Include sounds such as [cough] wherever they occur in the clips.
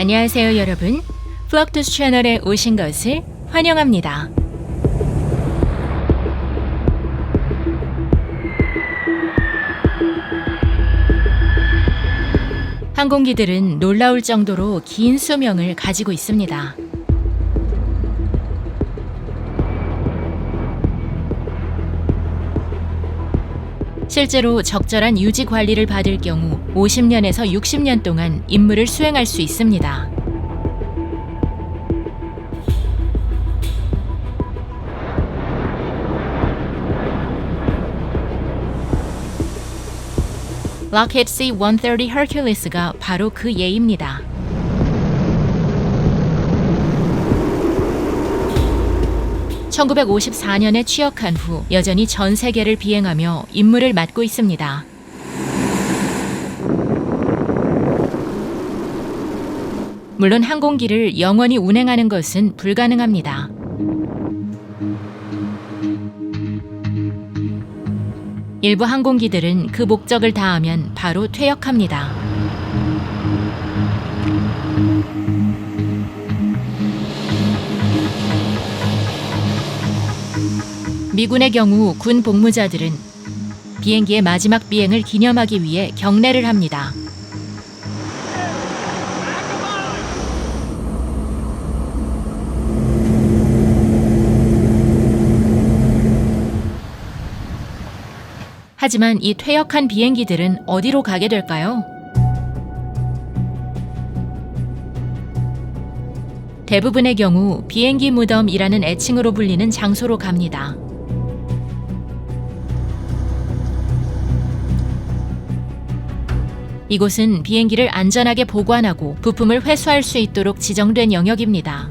안녕하세요, 여러분. 플럭투스 채널에 오신 것을 환영합니다. 항공기들은 놀라울 정도로 긴 수명을 가지고 있습니다. 실제로 적절한 유지 관리를 받을 경우 50년에서 60년 동안 임무를 수행할 수 있습니다. 락헤드 C-130 Hercules가 바로 그 예입니다. (1954년에) 취역한 후 여전히 전 세계를 비행하며 임무를 맡고 있습니다. 물론 항공기를 영원히 운행하는 것은 불가능합니다. 일부 항공기들은 그 목적을 다하면 바로 퇴역합니다. 미군의 경우 군 복무자들은 비행기의 마지막 비행을 기념하기 위해 경례를 합니다. 하지만 이 퇴역한 비행기들은 어디로 가게 될까요? 대부분의 경우 비행기 무덤이라는 애칭으로 불리는 장소로 갑니다. 이곳은 비행기를 안전하게 보관하고 부품을 회수할 수 있도록 지정된 영역입니다.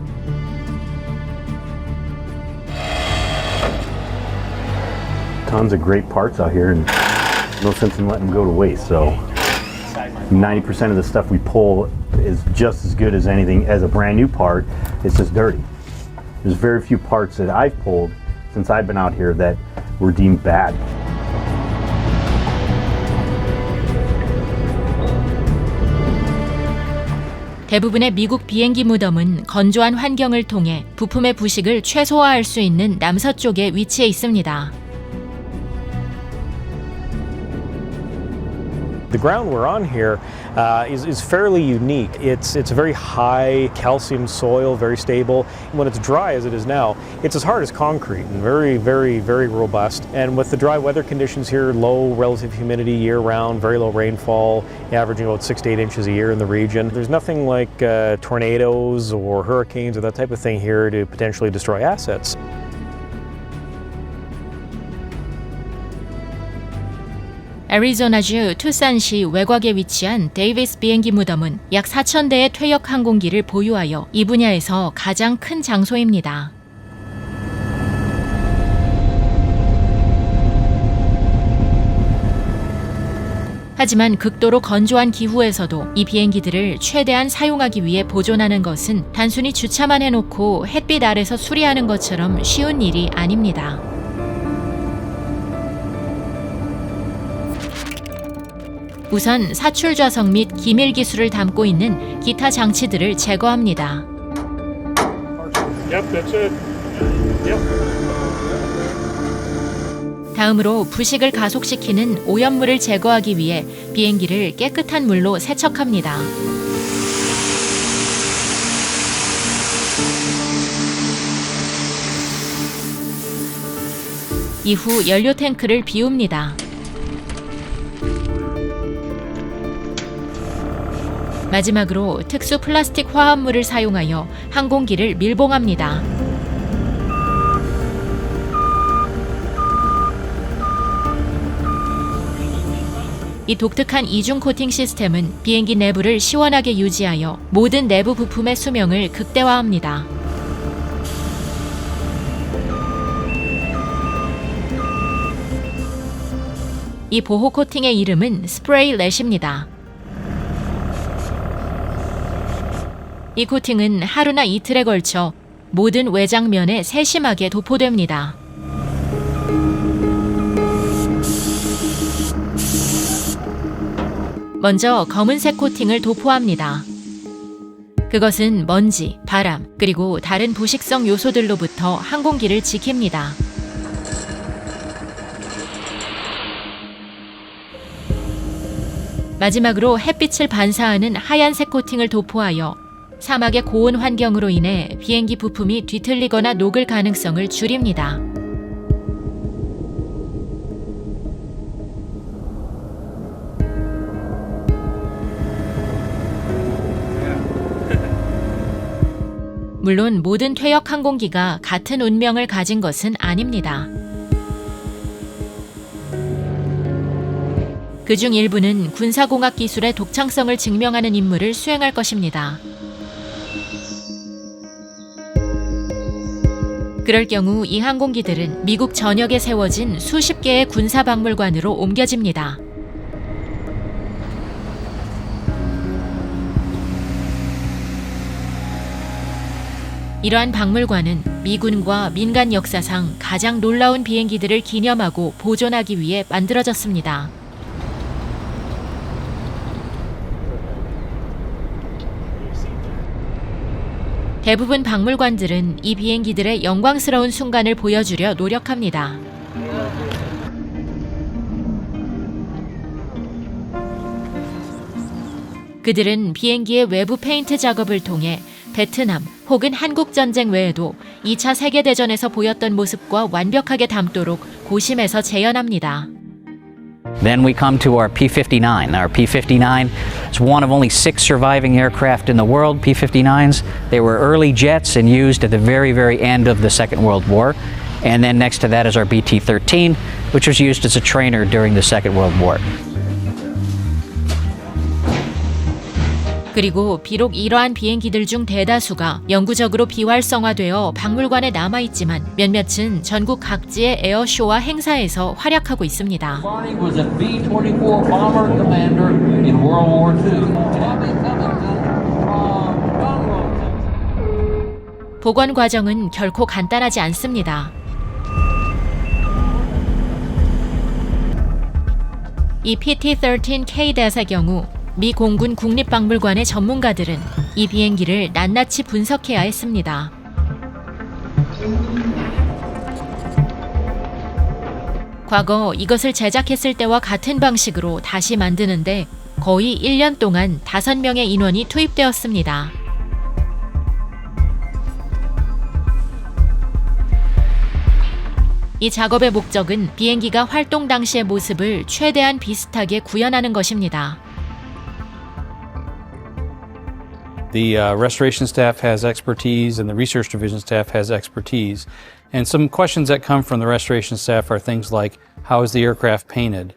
tons of great parts out here and no sense in letting them go to waste. So 90% of the stuff we pull is just as good as anything as a brand new part. It's just dirty. There's very few parts that I've pulled since I've been out here that were deemed bad. 대부분의 미국 비행기 무덤은 건조한 환경을 통해 부품의 부식을 최소화할 수 있는 남서쪽에 위치해 있습니다. The ground we're on here uh, is, is fairly unique. It's, it's a very high calcium soil, very stable. When it's dry as it is now, it's as hard as concrete and very, very, very robust. And with the dry weather conditions here, low relative humidity year round, very low rainfall, averaging about six to eight inches a year in the region, there's nothing like uh, tornadoes or hurricanes or that type of thing here to potentially destroy assets. 애리조나주 투싼시 외곽에 위치한 데이비스 비행기 무덤은 약 4,000대의 퇴역 항공기를 보유하여 이 분야에서 가장 큰 장소입니다. 하지만 극도로 건조한 기후에서도 이 비행기들을 최대한 사용하기 위해 보존하는 것은 단순히 주차만 해놓고 햇빛 아래서 수리하는 것처럼 쉬운 일이 아닙니다. 우선 사출 좌석 및 기밀 기술을 담고 있는 기타 장치들을 제거합니다. 다음으로 부식을 가속시키는 오염물을 제거하기 위해 비행기를 깨끗한 물로 세척합니다. 이후 연료 탱크를 비웁니다. 마지막으로 특수 플라스틱 화합물을 사용하여 항공기를 밀봉합니다. 이 독특한 이중 코팅 시스템은 비행기 내부를 시원하게 유지하여 모든 내부 부품의 수명을 극대화합니다. 이 보호 코팅의 이름은 스프레이 렛입니다. 이 코팅은 하루나 이틀에 걸쳐 모든 외장면에 세심하게 도포됩니다. 먼저 검은색 코팅을 도포합니다. 그것은 먼지, 바람, 그리고 다른 부식성 요소들로부터 항공기를 지킵니다. 마지막으로 햇빛을 반사하는 하얀색 코팅을 도포하여 사막의 고온 환경으로 인해 비행기 부품이 뒤틀리거나 녹을 가능성을 줄입니다. [laughs] 물론 모든 퇴역 항공기가 같은 운명을 가진 것은 아닙니다. 그중 일부는 군사공학 기술의 독창성을 증명하는 임무를 수행할 것입니다. 그럴 경우 이 항공기들은 미국 전역에 세워진 수십 개의 군사 박물관으로 옮겨집니다. 이러한 박물관은 미군과 민간 역사상 가장 놀라운 비행기들을 기념하고 보존하기 위해 만들어졌습니다. 대부분 박물관들은 이 비행기들의 영광스러운 순간을 보여주려 노력합니다. 그들은 비행기의 외부 페인트 작업을 통해 베트남 혹은 한국 전쟁 외에도 2차 세계대전에서 보였던 모습과 완벽하게 담도록 고심해서 재현합니다. Then we come to our P 59. Our P 59 is one of only six surviving aircraft in the world. P 59s, they were early jets and used at the very, very end of the Second World War. And then next to that is our BT 13, which was used as a trainer during the Second World War. 그리고 비록 이러한 비행기들 중 대다수가 영구적으로 비활성화되어 박물관에 남아있지만 몇몇은 전국 각지의 에어쇼와 행사에서 활약하고 있습니다. Barney was a B-24 bomber commander in World War II. Bobby Covington from Conroe, 복원 과정은 결코 간단하지 않습니다. 이 PT-13K-의 경우 미 공군 국립박물관의 전문가들은 이 비행기를 낱낱이 분석해야 했습니다. 과거 이것을 제작했을 때와 같은 방식으로 다시 만드는데 거의 1년 동안 5명의 인원이 투입되었습니다. 이 작업의 목적은 비행기가 활동 당시의 모습을 최대한 비슷하게 구현하는 것입니다. The uh, restoration staff has expertise, and the research division staff has expertise. And some questions that come from the restoration staff are things like how is the aircraft painted?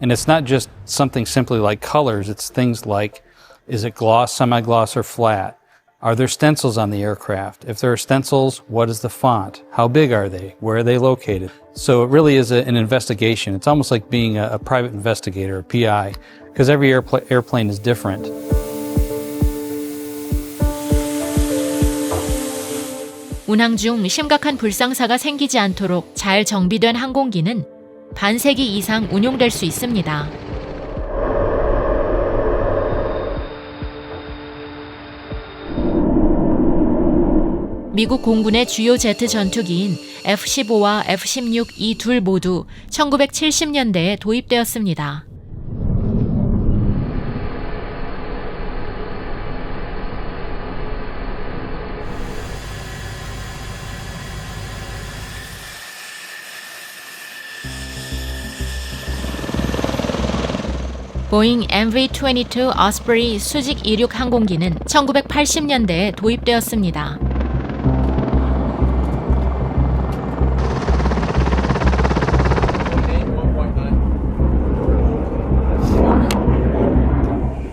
And it's not just something simply like colors, it's things like is it gloss, semi gloss, or flat? Are there stencils on the aircraft? If there are stencils, what is the font? How big are they? Where are they located? So it really is a, an investigation. It's almost like being a, a private investigator, a PI, because every airpla- airplane is different. 운항 중 심각한 불상사가 생기지 않도록 잘 정비된 항공기는 반세기 이상 운용될 수 있습니다. 미국 공군의 주요 제트 전투기인 F-15와 F-16 이 둘 모두 1970년대에 도입되었습니다. 보잉 MV-22 오스프리 수직 이륙 항공기는 1980년대에 도입되었습니다.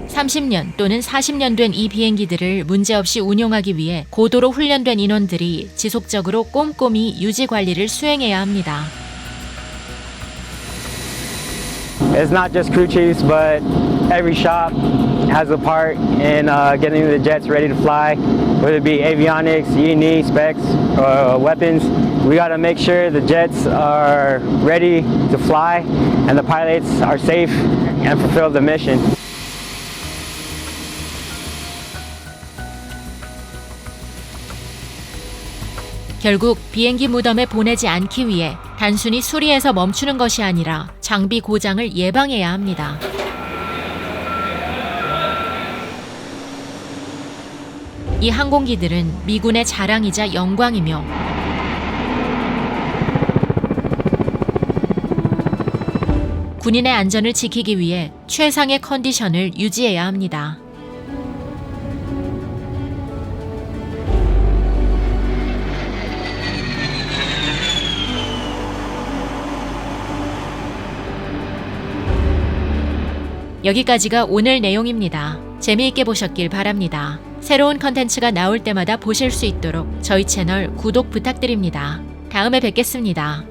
(30년) 또는 (40년) 된 이 비행기들을 문제없이 운용하기 위해 고도로 훈련된 인원들이 지속적으로 꼼꼼히 유지 관리를 수행해야 합니다. it's not just crew chiefs, but every shop has a part in uh, getting the jets ready to fly, whether it be avionics, ENE specs, uh, weapons. We got to make sure the jets are ready to fly and the pilots are safe and fulfill the mission. 결국 비행기 무덤에 보내지 않기 위해 단순히 수리해서 멈추는 것이 아니라 장비 고장을 예방해야 합니다. 이 항공기들은 미군의 자랑이자 영광이며 군인의 안전을 지키기 위해 최상의 컨디션을 유지해야 합니다. 여기까지가 오늘 내용입니다. 재미있게 보셨길 바랍니다. 새로운 컨텐츠가 나올 때마다 보실 수 있도록 저희 채널 구독 부탁드립니다. 다음에 뵙겠습니다.